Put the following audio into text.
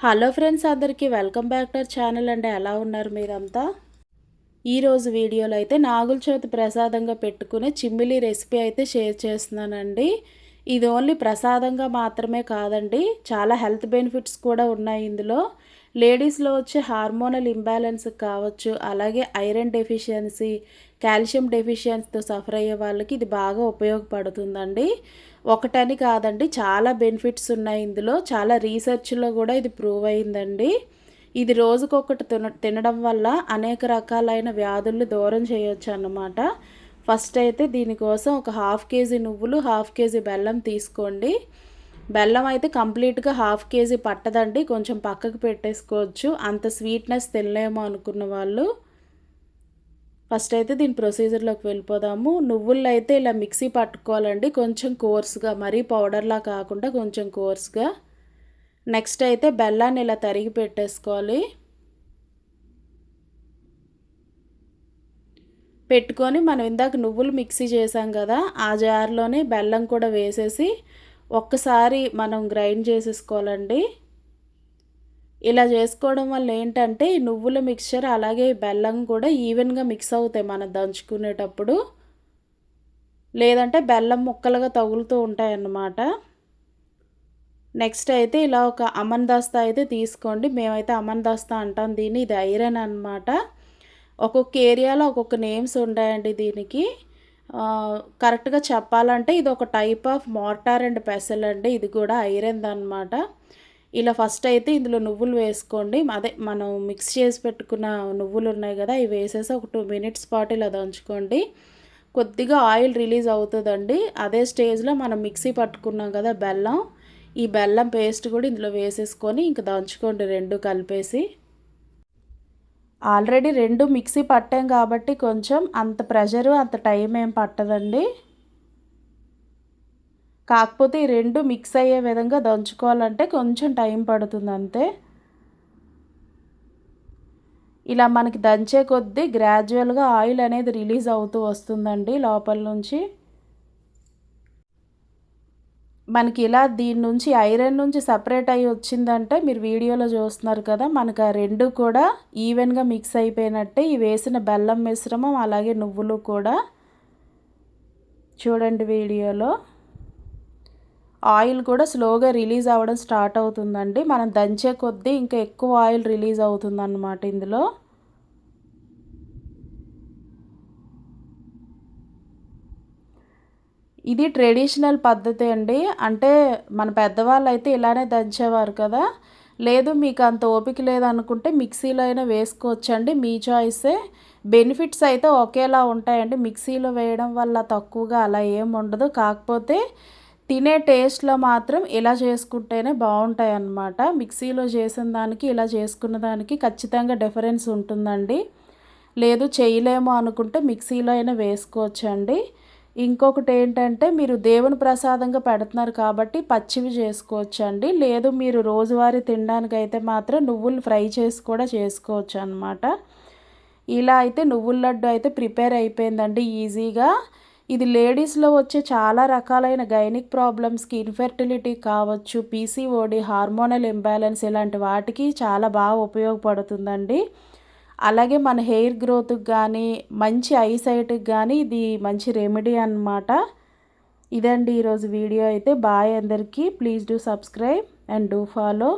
Hello friends అందరికీ welcome back to channel అండి. ఎలా ఉన్నారు మీరంతా? ఈరోజు వీడియోలో అయితే నాగుల చవితి ప్రసాదంగా పెట్టుకునే చిమ్మిలి రెసిపీ అయితే షేర్ చేస్తున్నానండి. ఇది ఓన్లీ ప్రసాదంగా మాత్రమే కాదండి చాలా హెల్త్ బెనిఫిట్స్ కూడా ఉన్నాయి ఇందులో. లేడీస్లో వచ్చే హార్మోనల్ ఇంబ్యాలెన్స్ కావచ్చు అలాగే ఐరన్ డెఫిషియన్సీ కాల్షియం డెఫిషియన్సీతో సఫర్ అయ్యే వాళ్ళకి ఇది బాగా ఉపయోగపడుతుందండి. ఒకటని కాదండి చాలా బెనిఫిట్స్ ఉన్నాయి ఇందులో చాలా రీసెర్చ్లో కూడా ఇది ప్రూవ్ అయిందండి. ఇది రోజుకొకటి తిన తినడం వల్ల అనేక రకాలైన వ్యాధులు దూరం చేయొచ్చు అన్నమాట ఫస్ట్ అయితే దీనికోసం ఒక హాఫ్ కేజీ నువ్వులు హాఫ్ కేజీ బెల్లం తీసుకోండి. బెల్లం అయితే కంప్లీట్గా హాఫ్ కేజీ పట్టదండి కొంచెం పక్కకు పెట్టేసుకోవచ్చు. అంత స్వీట్నెస్ తినలేము అనుకున్న వాళ్ళు. ఫస్ట్ అయితే దీని ప్రొసీజర్లోకి వెళ్ళిపోదాము. నువ్వుల్లో అయితే ఇలా మిక్సీ పట్టుకోవాలండి కొంచెం కోర్స్గా మరీ పౌడర్లా కాకుండా కొంచెం కోర్స్గా. నెక్స్ట్ అయితే బెల్లాన్ని ఇలా తరిగి పెట్టేసుకోవాలి. పెట్టుకొని మనం ఇందాక నువ్వులు మిక్సీ చేసాం కదా ఆ జార్లోనే బెల్లం కూడా వేసేసి ఒక్కసారి మనం గ్రైండ్ చేసేసుకోవాలండి. ఇలా చేసుకోవడం వల్ల ఏంటంటే ఈ నువ్వుల మిక్చర్ అలాగే బెల్లం కూడా ఈవెన్గా మిక్స్ అవుతాయి మనం దంచుకునేటప్పుడు. లేదంటే బెల్లం ముక్కలుగా తగులుతూ ఉంటాయన్నమాట. నెక్స్ట్ అయితే ఇలా ఒక అమన్ దస్తా అయితే తీసుకోండి. మేమైతే అమన్ దస్తా అంటాం దీన్ని. ఇది ఐరన్ అనమాట ఒక్కొక్క ఏరియాలో ఒక్కొక్క నేమ్స్ ఉంటాయండి దీనికి. కరెక్ట్గా చెప్పాలంటే ఇది ఒక type of mortar and pestle అండి. ఇది కూడా ఐరన్ అనమాట ఇలా ఫస్ట్ అయితే ఇందులో నువ్వులు వేసుకోండి. అదే మనం మిక్స్ చేసి పెట్టుకున్న నువ్వులు ఉన్నాయి కదా ఇవి వేసేసి ఒక టూ మినిట్స్ పాటు ఇలా దంచుకోండి. కొద్దిగా ఆయిల్ రిలీజ్ అవుతుందండి. అదే స్టేజ్లో మనం మిక్సీ పట్టుకున్నాం కదా బెల్లం. ఈ బెల్లం పేస్ట్ కూడా ఇందులో వేసేసుకొని ఇంక దంచుకోండి రెండు కలిపేసి. ఆల్రెడీ రెండు మిక్సీ పట్టాం కాబట్టి కొంచెం అంత ప్రెషరు అంత టైం ఏం పట్టదండి. కాకపోతే ఈ రెండు మిక్స్ అయ్యే విధంగా దంచుకోవాలంటే కొంచెం టైం పడుతుంది అంతే. ఇలా మనకి దంచే కొద్దీ గ్రాడ్యువల్గా ఆయిల్ అనేది రిలీజ్ అవుతూ వస్తుందండి లోపల నుంచి. మనకి ఇలా దీని నుంచి ఐరన్ నుంచి సపరేట్ అయ్యి వచ్చిందంటే మీరు వీడియోలో చూస్తున్నారు కదా మనకు ఆ రెండు కూడా ఈవెన్గా మిక్స్ అయిపోయినట్టే ఈ వేసిన బెల్లం మిశ్రమం అలాగే నువ్వులు కూడా. చూడండి వీడియోలో. ఆయిల్ కూడా స్లోగా రిలీజ్ అవ్వడం స్టార్ట్ అవుతుందండి. మనం దంచే కొద్దీ ఇంకా ఎక్కువ ఆయిల్ రిలీజ్ అవుతుందన్నమాట ఇందులో. ఇది ట్రెడిషనల్ పద్ధతి అండి. అంటే మన పెద్దవాళ్ళు అయితే ఇలానే దంచేవారు కదా. లేదు మీకు అంత ఓపిక లేదనుకుంటే మిక్సీలో అయినా వేసుకోవచ్చండి. మీ చాయిసే. బెనిఫిట్స్ అయితే ఒకేలా ఉంటాయండి. మిక్సీలో వేయడం వల్ల తక్కువగా అలా ఏం ఉండదు. కాకపోతే తినే టేస్ట్లో మాత్రం ఇలా చేసుకుంటేనే బాగుంటాయి అన్నమాట మిక్సీలో చేసిన దానికి ఇలా చేసుకున్న దానికి ఖచ్చితంగా డిఫరెన్స్ ఉంటుందండి. లేదు చేయలేము అనుకుంటే మిక్సీలో అయినా వేసుకోవచ్చండి. ఇంకొకటి ఏంటంటే మీరు దేవుని ప్రసాదంగా పెడుతున్నారు కాబట్టి పచ్చివి చేసుకోవచ్చండి. లేదు మీరు రోజువారీ తినడానికి అయితే మాత్రం నువ్వులు ఫ్రై చేసి కూడా చేసుకోవచ్చు అనమాట ఇలా అయితే నువ్వుల లడ్డు అయితే ప్రిపేర్ అయిపోయిందండి ఈజీగా. ఇది లేడీస్లో వచ్చే చాలా రకాలైన గైనిక్ ప్రాబ్లమ్స్కి ఇన్ఫెర్టిలిటీ కావచ్చు పీసీఓడి హార్మోనల్ ఇంబ్యాలెన్స్ ఇలాంటి వాటికి చాలా బాగా ఉపయోగపడుతుందండి. అలాగే మన హెయిర్ గ్రోత్కి కానీ మంచి ఐసైట్కి కానీ ఇది మంచి రెమెడీ అనమాట ఇదండి ఈరోజు వీడియో. అయితే బాయ్ అందరికీ please do subscribe and do follow.